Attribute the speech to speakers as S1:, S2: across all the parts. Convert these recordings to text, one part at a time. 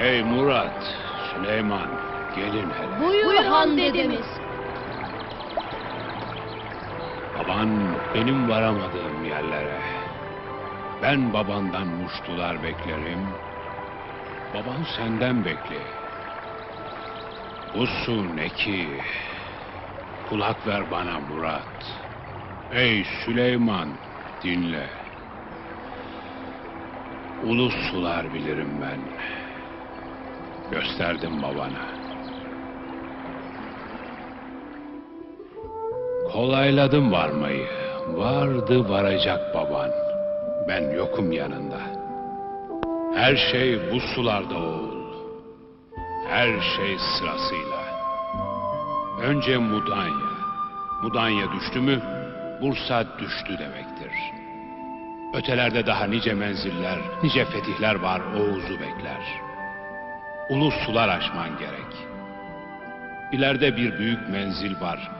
S1: Hey Murat, Süleyman, gelin hele.
S2: Buyur, han dedemiz.
S1: Baban benim varamadığım yerlere. Ben babandan muştular beklerim. Baban senden bekle. Bu su ne ki? Kulak ver bana Murat. Ey Süleyman dinle. Ulus sular bilirim ben. Gösterdim babana. Kolayladım varmayı. Vardı varacak baban. Ben yokum yanında. Her şey bu sularda oğul. Her şey sırasıyla. Önce Mudanya. Mudanya düştü mü Bursa düştü demektir. Ötelerde daha nice menziller, nice fetihler var Oğuz'u bekler. Ulus sular aşman gerek. İleride bir büyük menzil var.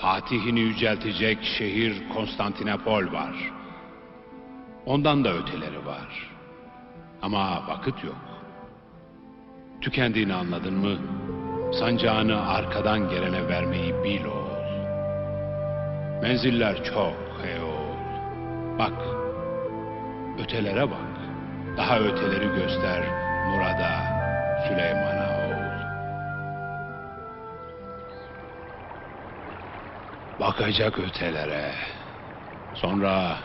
S1: Fatih'ini yüceltecek şehir Konstantinopol var. Ondan da öteleri var. Ama vakit yok. Tükendiğini anladın mı? Sancağını arkadan gelene vermeyi bil oğul. Menziller çok hey oğul. Bak, ötelere bak. Daha öteleri göster Murad'a, Süleyman'a oğul. Bakacak ötelere. Sonra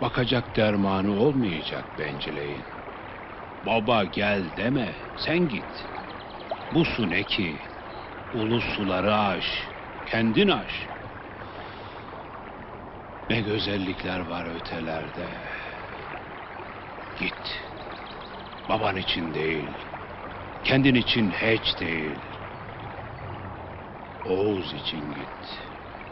S1: bakacak dermanı olmayacak bencileyin. Baba gel deme, sen git. Bu su ne ki? Ulu suları aş, kendin aş. Ne güzellikler var ötelerde. Git. Baban için değil, kendin için hiç değil. Oğuz için git.